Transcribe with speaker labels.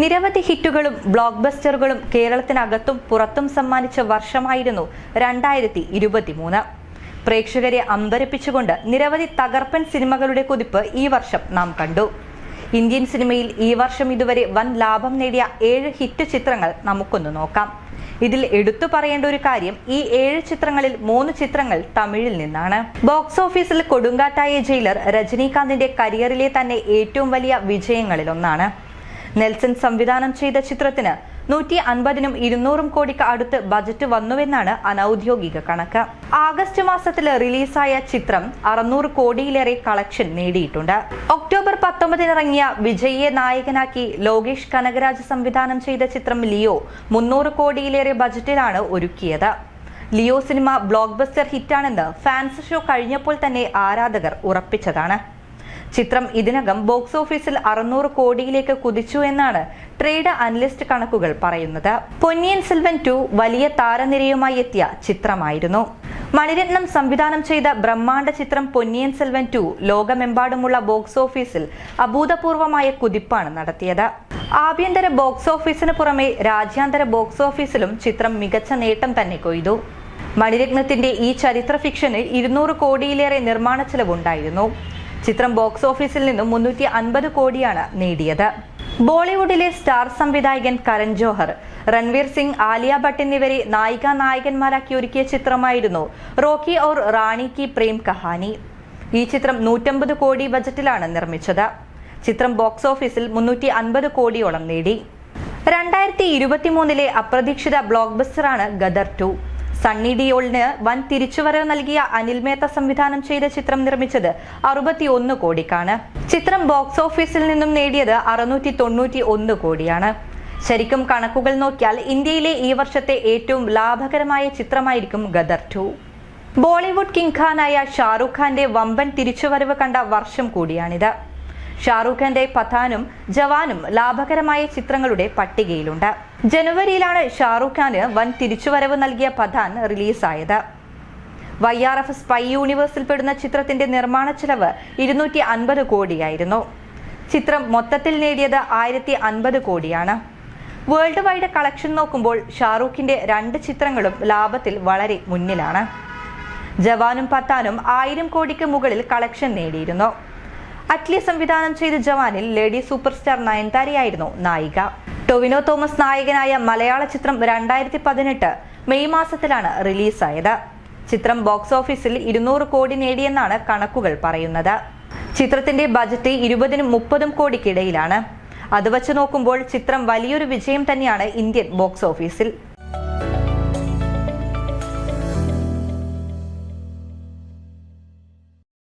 Speaker 1: നിരവധി ഹിറ്റുകളും ബ്ലോക്ക് ബസ്റ്ററുകളും കേരളത്തിനകത്തും പുറത്തും സമ്മാനിച്ച വർഷമായിരുന്നു രണ്ടായിരത്തി ഇരുപത്തിമൂന്ന് പ്രേക്ഷകരെ അമ്പരപ്പിച്ചുകൊണ്ട് നിരവധി തകർപ്പൻ സിനിമകളുടെ കുതിപ്പ് ഈ വർഷം നാം കണ്ടു. ഇന്ത്യൻ സിനിമയിൽ ഈ വർഷം ഇതുവരെ വൻ ലാഭം നേടിയ ഏഴ് ഹിറ്റ് ചിത്രങ്ങൾ നമുക്കൊന്ന് നോക്കാം. ഇതിൽ എടുത്തു പറയേണ്ട ഒരു കാര്യം ഈ ഏഴ് ചിത്രങ്ങളിൽ മൂന്ന് ചിത്രങ്ങൾ തമിഴിൽ നിന്നാണ്. ബോക്സ് ഓഫീസിൽ കൊടുങ്കാറ്റായ ജയിലർ രജനീകാന്തിന്റെ കരിയറിലെ തന്നെ ഏറ്റവും വലിയ വിജയങ്ങളിലൊന്നാണ്. നെൽസൺ സംവിധാനം ചെയ്ത ചിത്രത്തിന് നൂറ്റി അൻപതിനും ഇരുന്നൂറും കോടിക്ക് അടുത്ത് ബജറ്റ് വന്നുവെന്നാണ് അനൌദ്യോഗിക കണക്ക്. ആഗസ്റ്റ് മാസത്തിൽ റിലീസായ ചിത്രം അറുന്നൂറ് കോടിയിലേറെ കളക്ഷൻ നേടിയിട്ടുണ്ട്. ഒക്ടോബർ പത്തൊമ്പതിന് ഇറങ്ങിയ വിജയിയെ നായകനാക്കി ലോകേഷ് കനകരാജ് സംവിധാനം ചെയ്ത ചിത്രം ലിയോ മുന്നൂറ് കോടിയിലേറെ ബജറ്റിലാണ് ഒരുക്കിയത്. ലിയോ സിനിമ ബ്ലോക്ക് ബസ്റ്റർ ഹിറ്റാണെന്ന് ഫാൻസ് ഷോ കഴിഞ്ഞപ്പോൾ തന്നെ ആരാധകർ ഉറപ്പിച്ചതാണ്. ചിത്രം ഇതിനകം ബോക്സ് ഓഫീസിൽ അറുന്നൂറ് കോടിയിലേക്ക് കുതിച്ചു എന്നാണ് ട്രേഡ് അനലിസ്റ്റ് കണക്കുകൾ പറയുന്നത്. പൊന്നിയൻ സെൽവൻ ടു വലിയ താരനിരയുമായി എത്തിയ ചിത്രമായിരുന്നു. മണിരത്നം സംവിധാനം ചെയ്ത ബ്രഹ്മാണ്ഡ ചിത്രം പൊന്നിയൻ സെൽവൻ ടു ലോകമെമ്പാടുമുള്ള ബോക്സ് ഓഫീസിൽ അഭൂതപൂർവമായ കുതിപ്പാണ് നടത്തിയത്. ആഭ്യന്തര ബോക്സ് ഓഫീസിന് പുറമെ രാജ്യാന്തര ബോക്സ് ഓഫീസിലും ചിത്രം മികച്ച നേട്ടം തന്നെ കൊയ്തു. മണിരത്നത്തിന്റെ ഈ ചരിത്ര ഫിക്ഷന് ഇരുന്നൂറ് കോടിയിലേറെ നിർമ്മാണ ചെലവുണ്ടായിരുന്നു ചിത്രം ബോക്സ് ഓഫീസിൽ നിന്നും മുന്നൂറ്റി അൻപത് കോടിയാണ് നേടിയത്. ബോളിവുഡിലെ സ്റ്റാർ സംവിധായകൻ കരൺ ജോഹർ രൺവീർ സിംഗ് ആലിയ ഭട്ട് എന്നിവരെ നായിക നായകന്മാരാക്കി ഒരുക്കിയ ചിത്രമായിരുന്നു റോക്കി ഓർ റാണി കി പ്രേം കഹാനി. ഈ ചിത്രം നൂറ്റമ്പത് കോടി ബജറ്റിലാണ് നിർമ്മിച്ചത്. ചിത്രം ബോക്സ് ഓഫീസിൽ മുന്നൂറ്റി അൻപത് കോടിയോളം നേടി. രണ്ടായിരത്തി ഇരുപത്തിമൂന്നിലെ അപ്രതീക്ഷിത ബ്ലോക്ക് ബസ്റ്ററാണ് ഗദർ ടു. സണ്ണി ഡിയോളിന് വൻ തിരിച്ചുവരവ് നൽകിയ അനിൽ മേത്ത സംവിധാനം ചെയ്ത ചിത്രം നിർമ്മിച്ചത് അറുപത്തിയൊന്ന് കോടിക്കാണ്. ചിത്രം ബോക്സ് ഓഫീസിൽ നിന്നും നേടിയത് അറുന്നൂറ്റി തൊണ്ണൂറ്റി ഒന്ന് കോടിയാണ്. ശരിക്കും കണക്കുകൾ നോക്കിയാൽ ഇന്ത്യയിലെ ഈ വർഷത്തെ ഏറ്റവും ലാഭകരമായ ചിത്രമായിരിക്കും ഗദർ ടു. ബോളിവുഡ് കിങ് ഖാനായ ഷാറുഖ് ഖാന്റെ വമ്പൻ തിരിച്ചുവരവ് കണ്ട വർഷം കൂടിയാണിത്. ഷാറൂഖ് ഖാന്റെ പത്താനും ജവാനും ലാഭകരമായ ചിത്രങ്ങളുടെ പട്ടികയിലുണ്ട്. ജനുവരിയിലാണ് ഷാറൂഖ് ഖാന് വൻ തിരിച്ചുവരവ് നൽകിയ Pathaan റിലീസായത്. Y R F spy universe പെടുന്ന ചിത്രത്തിന്റെ നിർമ്മാണ ചെലവ് ഇരുന്നൂറ്റി അൻപത് കോടിയായിരുന്നു. ചിത്രം മൊത്തത്തിൽ നേടിയത് ആയിരത്തി അൻപത് കോടിയാണ്. വേൾഡ് വൈഡ് കളക്ഷൻ നോക്കുമ്പോൾ ഷാറൂഖിന്റെ രണ്ട് ചിത്രങ്ങളും ലാഭത്തിൽ വളരെ മുന്നിലാണ്. ജവാനും പത്താനും ആയിരം കോടിക്ക് മുകളിൽ കളക്ഷൻ നേടിയിരുന്നു. അറ്റ്ലി സംവിധാനം ചെയ്ത ജവാനിൽ ലേഡി സൂപ്പർ സ്റ്റാർ നയൻതാരയായിരുന്നു നായിക. ടൊവിനോ തോമസ് നായകനായ മലയാള ചിത്രം രണ്ടായിരത്തി പതിനെട്ട് മെയ് മാസത്തിലാണ് റിലീസായത്. ചിത്രം ബോക്സ് ഓഫീസിൽ ഇരുന്നൂറ് കോടി നേടിയെന്നാണ് കണക്കുകൾ പറയുന്നത്. ചിത്രത്തിന്റെ ബജറ്റ് ഇരുപതിനും മുപ്പതും കോടിക്കിടയിലാണ്. അത് വച്ച് നോക്കുമ്പോൾ ചിത്രം വലിയൊരു വിജയം തന്നെയാണ് ഇന്ത്യൻ ബോക്സ് ഓഫീസിൽ.